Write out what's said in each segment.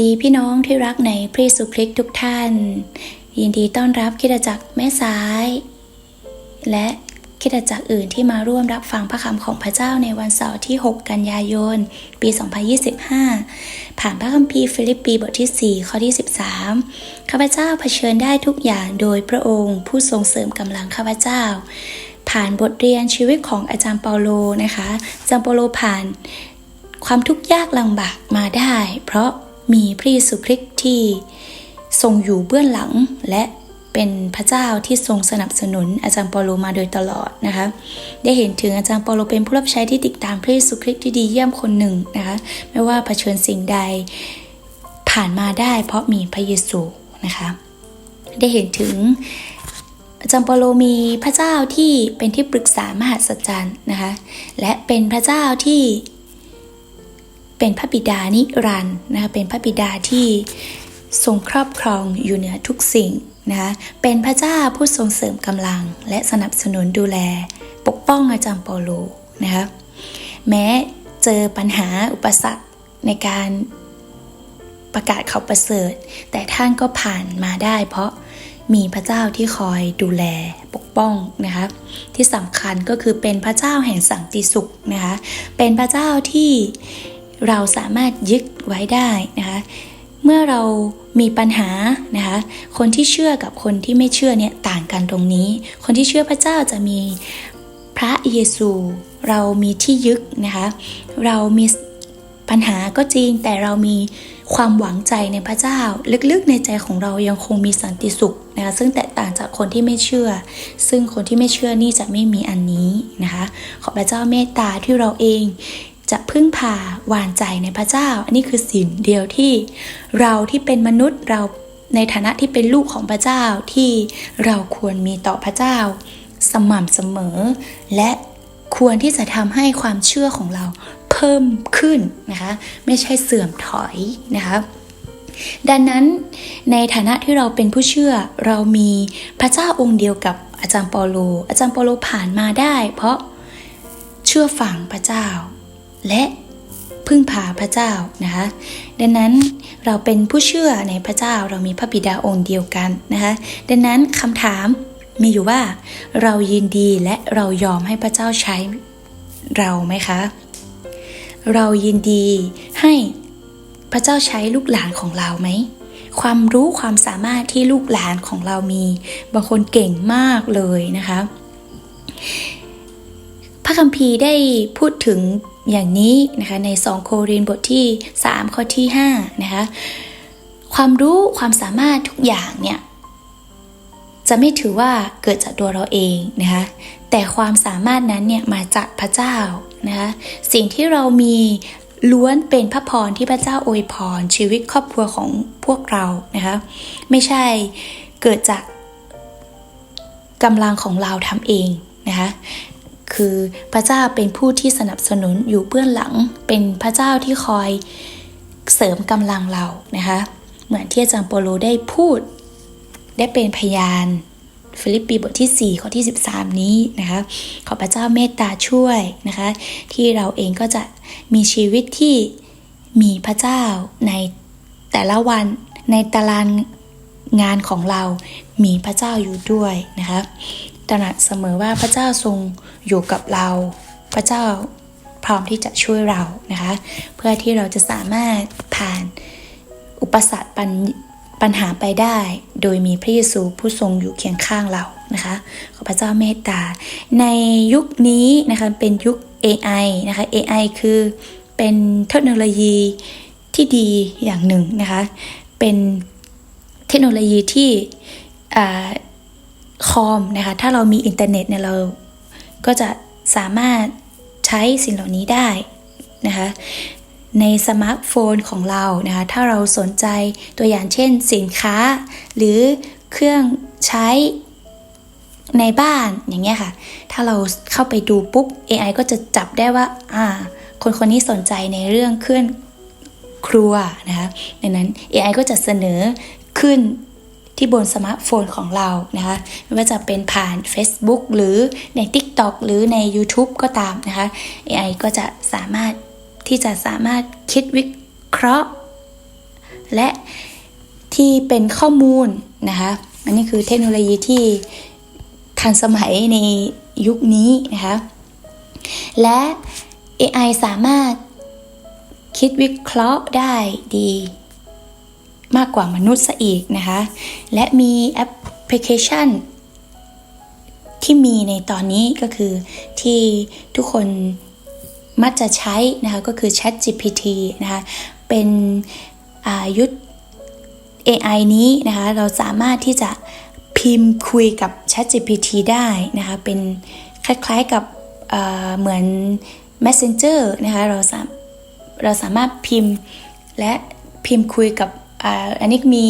ดีพี่น้องที่รักในพระเยซูคริสทุกท่าน ยินดีต้อนรับคิดจักรแม่สาย และคิดจักรอื่นที่มาร่วมรับฟังพระคำของพระเจ้าในวันเสาร์ที่ 6 กันยายน ปี 2025 ผ่านพระคัมภีร์ฟิลิปปีบทที่ 4 ข้อที่ 13 ข้าพเจ้าเผชิญได้ทุกอย่างโดยพระองค์ผู้ทรงเสริมกำลังข้าพเจ้า ผ่านบทเรียนชีวิตของอาจารย์เปาโลนะคะอาจารย์เปาโลผ่านความทุกข์ยากลำบากมาได้ เพราะ มีพระเยซูคริสต์ที่ทรงอยู่เบื้องหลังและเป็นพระเจ้าที่ทรงสนับสนุนอาจารย์เปาโลมาโดยตลอดนะคะ ได้เห็นถึงอาจารย์เปาโลเป็นผู้รับใช้ที่ติดตามพระเยซูคริสต์ที่ดีเยี่ยมคนหนึ่งนะคะไม่ว่าเผชิญสิ่งใดผ่านมาได้เพราะมีพระเยซูนะคะได้เห็นถึงอาจารย์เปาโลมีพระเจ้าที่เป็นที่ปรึกษามหัศจรรย์นะคะและเป็นพระเจ้าที่ เป็นพระบิดานิรันด์นะคะเป็นพระบิดาที่ทรงครอบครองอยู่เหนือทุกสิ่งนะคะเป็นพระเจ้าผู้ทรงเสริมกำลัง และสนับสนุนดูแล ปกป้องอาจารย์เปาโลนะคะแม้เจอปัญหาอุปสรรคในการประกาศเขาวประเสริฐ แต่ท่านก็ผ่านมาได้ เพราะมีพระเจ้าที่คอยดูแลปกป้องนะคะที่สำคัญก็คือเป็นพระเจ้าแห่งสันติสุขนะคะเป็นพระเจ้าที่ เราสามารถยึดไว้ได้นะคะเมื่อเรามีปัญหานะคะคนที่เชื่อกับคนที่ไม่เชื่อเนี่ยต่างกันตรงนี้ คนที่เชื่อพระเจ้าจะมีพระเยซู เรามีที่ยึดนะคะเรามีปัญหาก็จริงแต่เรามีความหวังใจในพระเจ้า ลึกๆในใจของเรายังคงมีสันติสุขนะคะซึ่งแตกต่างจากคนที่ไม่เชื่อ ซึ่งคนที่ไม่เชื่อนี่จะไม่มีอันนี้นะคะขอพระเจ้าเมตตาที่เราเอง จะพึ่งพาหวานใจในพระเจ้า อันนี้คือสิ่งเดียวที่เราที่เป็นมนุษย์เราในฐานะที่เป็นลูกของพระเจ้าที่เราควรมีต่อพระเจ้า สม่ำเสมอ และควรที่จะทำให้ความเชื่อของเราเพิ่มขึ้นนะคะไม่ใช่เสื่อมถอยนะคะดังนั้นในฐานะที่เราเป็นผู้เชื่อเรามีพระเจ้าองค์เดียวกับอาจารย์เปาโลอาจารย์เปาโลผ่านมาได้ เพราะเชื่อฝังพระเจ้า และพึ่งพาพระเจ้านะคะ ดังนั้นเราเป็นผู้เชื่อในพระเจ้าเรามีพระบิดาองค์เดียวกันนะคะ ดังนั้นคำถามมีอยู่ว่าเรายินดีและเรายอมให้พระเจ้าใช้เราไหมคะ เรายินดีให้พระเจ้าใช้ลูกหลานของเราไหมความรู้ความสามารถที่ลูกหลานของเรามี บางคนเก่งมากเลยนะคะ พระคัมภีร์ได้พูดถึง อย่างนี้นะคะใน 2 โครินบทที่ 3 ข้อที่5นะคะความรู้ความสามารถทุกอย่างเนี่ยจะไม่ถือว่าเกิดจากตัวเราเองนะคะแต่ความสามารถนั้นเนี่ยมาจากพระเจ้านะคะสิ่งที่เรามีล้วนเป็นพระพรที่พระเจ้าอวยพรชีวิตครอบครัวของพวกเรานะคะไม่ใช่เกิดจากกำลังของเราทำเองนะคะ คือพระเจ้าเป็นผู้ที่สนับสนุนอยู่เบื้องหลัง เป็นพระเจ้าที่คอยเสริมกำลังเรานะคะ เหมือนที่อาจารย์โปโลได้พูด ได้เป็นพยานฟิลิปปีบทที่ 4 ข้อที่ 13 นี้นะคะ ขอพระเจ้าเมตตาช่วยนะคะ ที่เราเองก็จะมีชีวิตที่มีพระเจ้าในแต่ละวันในตารางงานของเรา มีพระเจ้าอยู่ด้วยนะคะ ตระหนักเสมอว่าพระเจ้าทรงอยู่กับเรา พระเจ้าพร้อมที่จะช่วยเรานะคะ เพื่อที่เราจะสามารถผ่านอุปสรรคปัญปัญหาไปได้ โดยมีพระเยซูผู้ทรงอยู่เคียงข้างเรานะคะขอพระเจ้าเมตตา ในยุคนี้นะคะเป็นยุค AI นะคะ AI คือเป็นเทคโนโลยีที่ดีอย่างหนึ่งนะคะ เป็นเทคโนโลยีที่ คอมนะคะถ้าเรามีอินเทอร์เน็ตเนี่ยเราก็จะสามารถใช้สิ่งเหล่านี้ได้นะคะในสมาร์ทโฟนของเรานะคะถ้าเราสนใจตัวอย่างเช่นสินค้า หรือเครื่องใช้ในบ้านอย่างเงี้ยค่ะ ถ้าเราเข้าไปดูปุ๊บ AI ก็จะจับได้ว่าอ่าคนคนนี้สนใจในเรื่องเครื่องครัวนะคะดังนั้น AI ก็จะเสนอขึ้น ที่บนสมาร์ทโฟนของเรานะคะไม่ว่าจะเป็นผ่าน Facebook หรือใน TikTok หรือใน YouTube ก็ตามนะคะ AI ก็จะสามารถที่จะสามารถคิดวิเคราะห์ และที่เป็นข้อมูลนะคะอันนี้คือเทคโนโลยีที่ทันสมัยในยุคนี้นะคะและ AI สามารถคิดวิเคราะห์ได้ดีากกว่ามนุษย์ซะอีกนะคะ และมีแอปพลิเคชัน ที่มีในตอนนี้ก็คือที่ทุกคนมักจะใช้นะคะก็คือ Chat GPT นะคะ เป็นอายุทธ AI นี้นะคะเราสามารถที่จะพิมพ์คุยกับ Chat GPT ได้นะคะเป็นคล้ายๆกับเเหมือน Messenger นะคะเราสามเราสามารถพิมพ์และพิมพ์คุยกับ อันนี้มี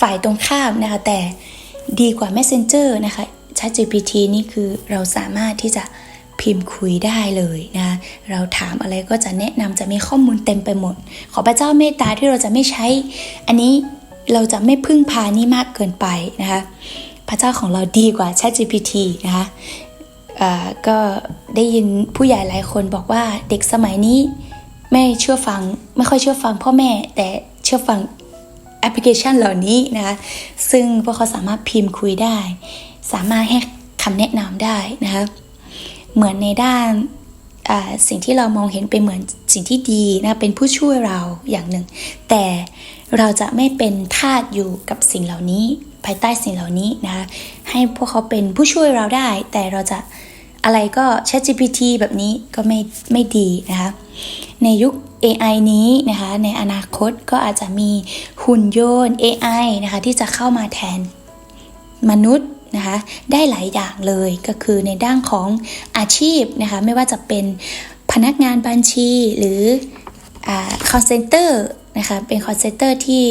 ฝ่ายตรงข้ามนะคะ แต่ดีกว่า Messenger นะคะ ChatGPT นี่คือเราสามารถที่จะพิมพ์คุยได้เลยนะเราถามอะไรก็จะแนะนำจะมีข้อมูลเต็มไปหมด ขอพระเจ้าเมตตาที่เราจะไม่ใช้ อันนี้เราจะไม่พึ่งพานี่มากเกินไปนะคะพระเจ้าของเราดีกว่า ChatGPT นะคะก็ได้ยินผู้ใหญ่หลายคนบอกว่าเด็กสมัยนี้ไม่เชื่อฟังไม่ค่อยเชื่อฟังพ่อแม่แต่เชื่อฟัง พลิเคชันเหล่านี้นะคะซึ่งพวกเขาสามารถพิมพ์คุยได้ สามารถให้คำแนะนำได้นะคะเหมือนในด้านสิ่งที่เรามองเห็นเป็นเหมือนสิ่งที่ดีนะเป็นผู้ช่วยเราอย่างหนึ่ง แต่เราจะไม่เป็นทาสอยู่กับสิ่งเหล่านี้ ภายใต้สิ่งเหล่านี้นะคะให้พวกเขาเป็นผู้ช่วยเราได้ แต่เราจะอะไรก็ ChatGPT แบบนี้ก็ไม่ไม่ดีนะคะในยุค AI นี้นะคะในอนาคตก็อาจจะมีหุ่นยนต์ AI นะคะที่จะเข้ามาแทนมนุษย์นะคะได้หลายอย่างเลยก็คือในด้านของอาชีพนะคะไม่ว่าจะเป็นพนักงานบัญชีหรือ call center นะคะเป็น call center ที่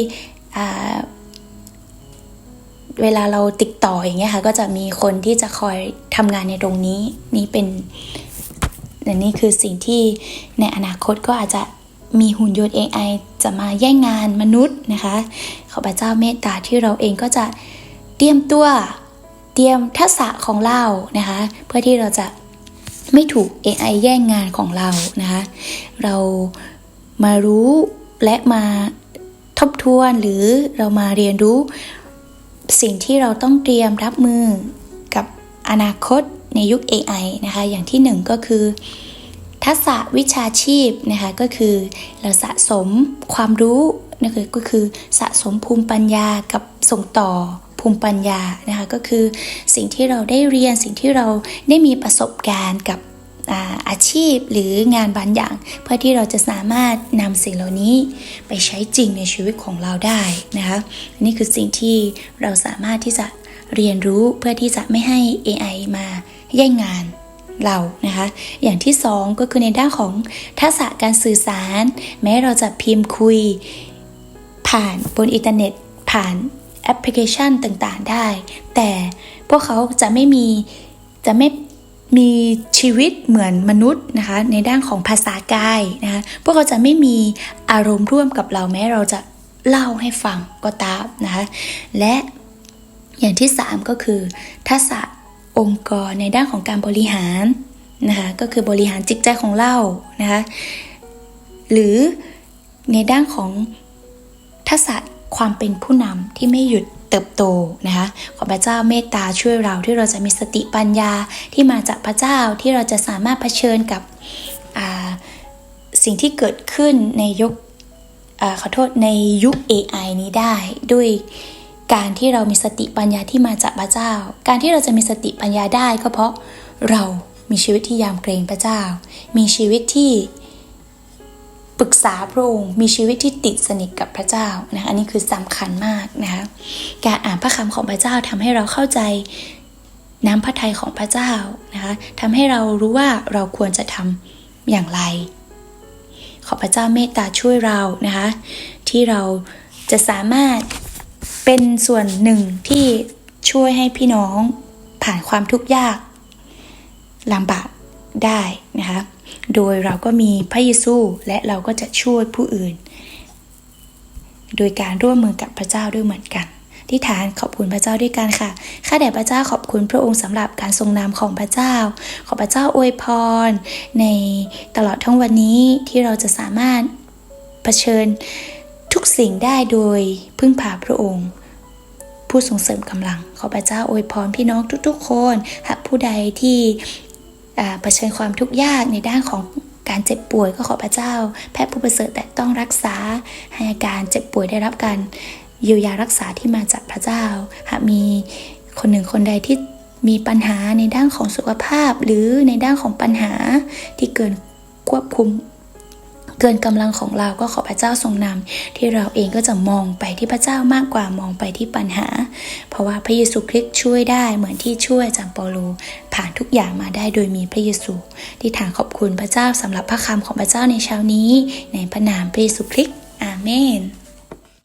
เวลาเราติดต่ออย่างเงี้ยค่ะก็จะมีคนที่จะคอยทำงานในตรงนี้นี่เป็นนี่คือสิ่งที่ในอนาคตก็อาจจะ มีหุ่นยนต์ AI จะมาแย่งงานมนุษย์นะคะ ขอพระเจ้าเมตตาที่เราเองก็จะเตรียมตัวเตรียมทักษะของเรานะคะ เพื่อที่เราจะไม่ถูก AI แย่งงานของเรานะคะ เรามารู้และมาทบทวนหรือเรามาเรียนรู้สิ่งที่เราต้องเตรียมรับมือกับอนาคตในยุค AI นะคะ อย่างที่หนึ่งก็คือ ทักษะวิชาชีพนะคะก็คือเราสะสมความรู้นะคะก็คือสะสมภูมิปัญญากับส่งต่อภูมิปัญญานะคะก็คือสิ่งที่เราได้เรียนสิ่งที่เราได้มีประสบการณ์กับอาชีพหรืองานบางอย่าง เพื่อที่เราจะสามารถนำสิ่งเหล่านี้ไปใช้จริงในชีวิตของเราได้นะคะนี่คือสิ่งที่เราสามารถที่จะเรียนรู้เพื่อที่จะไม่ให้ AI มาแย่งงาน เรานะคะ อย่างที่สองก็คือในด้านของทักษะการสื่อสาร แม้เราจะพิมพ์คุย ผ่านบนอินเทอร์เน็ต ผ่านแอปพลิเคชันต่างๆได้ แต่พวกเขาจะไม่มีจะไม่มีชีวิตเหมือนมนุษย์นะคะ ในด้านของภาษากายนะคะพวกเขาจะไม่มีอารมณ์ร่วมกับเราแม้เราจะเล่าให้ฟังก็ตามนะคะและอย่างที่ 3 ก็คือทักษะ องค์กรในด้านของการบริหารนะคะก็คือบริหารจิตใจของเรานะคะหรือในด้านของทักษะความเป็นผู้นำที่ไม่หยุดเติบโตนะคะขอพระเจ้าเมตตาช่วยเราที่เราจะมีสติปัญญาที่มาจากพระเจ้าที่เราจะสามารถเผชิญกับสิ่งที่เกิดขึ้นในยุคขอโทษในยุค AI นี้ได้ด้วย การที่เรามีสติปัญญาที่มาจากพระเจ้า การที่เราจะมีสติปัญญาได้ก็เพราะเรามีชีวิตที่ยามเกรงพระเจ้า มีชีวิตที่ปรึกษาพระองค์ มีชีวิตที่ติดสนิทกับพระเจ้านะอันนี้คือสำคัญมากนะคะการอ่านพระคำของพระเจ้าทำให้เราเข้าใจน้ำพระทัยของพระเจ้านะคะทำให้เรารู้ว่าเราควรจะทำอย่างไร ขอพระเจ้าเมตตาช่วยเรานะคะที่เราจะสามารถ เป็นส่วนหนึ่งที่ช่วยให้พี่น้องผ่านความทุกข์ยากลำบากได้นะคะ โดยเราก็มีพระเยซูและเราก็จะช่วยผู้อื่น โดยการร่วมมือกับพระเจ้าด้วยเหมือนกันที่ฐานขอบคุณพระเจ้าด้วยกันค่ะ ข้าแต่พระเจ้าขอบคุณพระองค์สำหรับการทรงนามของพระเจ้า ขอพระเจ้าอวยพร ในตลอดทั้งวันนี้ที่เราจะสามารถเผชิญทุกสิ่งได้โดยพึ่งพาพระองค์ ผู้ส่งเสริมกำลัง ขอพระเจ้าอวยพรพี่น้องทุกๆ คน หากผู้ใดที่เผชิญความทุกข์ยากในด้านของการเจ็บป่วยก็ขอพระเจ้า แพทย์ผู้ประเสริฐแต่ต้องรักษาให้อาการเจ็บป่วยได้รับการเยียวยารักษาที่มาจากพระเจ้า หากมีคนหนึ่งคนใดที่มีปัญหาในด้านของสุขภาพ หรือในด้านของปัญหาที่เกินควบคุม เกินกำลังของเราก็ขอพระเจ้าทรงนำที่เราเองก็จะมองไปที่พระเจ้ามากกว่ามองไปที่ปัญหา เพราะว่าพระเยซูคริสต์ช่วยได้เหมือนที่ช่วยจารย์เปาโลผ่านทุกอย่างมาได้โดยมีพระเยซู ที่ถางขอบคุณพระเจ้าสำหรับพระคำของพระเจ้าในเช้านี้ ในพระนามพระเยซูคริสต์อาเมน